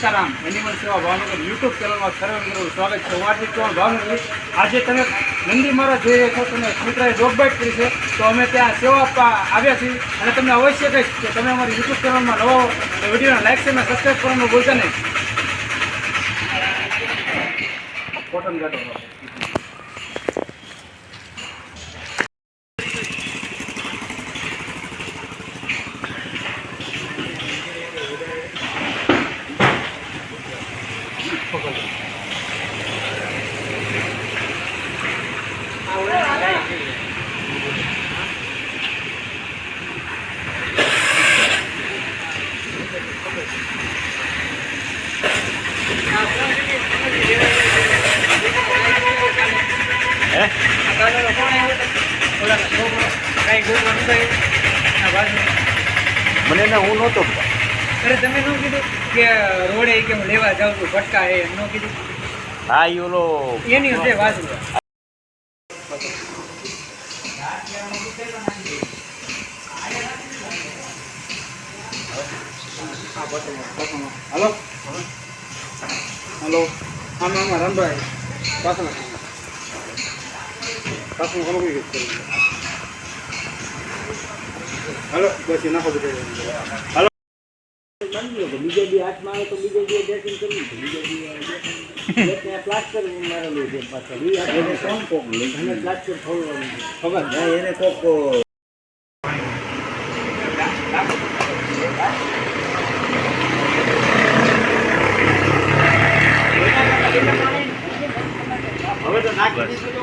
Sitaram animal સેવા Bhavnagar YouTube ચેનલમાં સર્વે સ્વાગત છે. હું હાર્દિક ચૌહાણ ભાવનગર. આજે તમે નંદી મહારાજ જોઈ રહ્યા છો તમે મિત્રએ ડોગ બાઇટ કરી છે, તો અમે ત્યાં સેવા આપવા આવ્યા છીએ. અને તમને અવશ્ય કહીશ કે તમે અમારી યુટ્યુબ ચેનલમાં નવો તો વિડીયોને લાઈક છે અને સબસ્ક્રાઈબ કરવાનું ભૂલતા નહીં. કોટન ગાટો મને ના હું નહોતો અરે તમે નો કીધું કે રોડે કે હું લેવા જાઉં છું ભટકા એ નો કીધું? હા ઈ ઓલો. એની હશે વાત હલો. હલો. આમાં આમાં રામભાઈ પાછળ. પાછળ ઘણું કઈ હલો બસ એ નાખો બધું હલો. સમજો કે બીજો તો બીજો બીજો દી પ્લાસ્ટર મારેલું છે પાછળ. એ કોણ કોક લઈ પ્લાસ્ટર ખોલવાનું છે. ખબર એને કોક હવે તો નાખી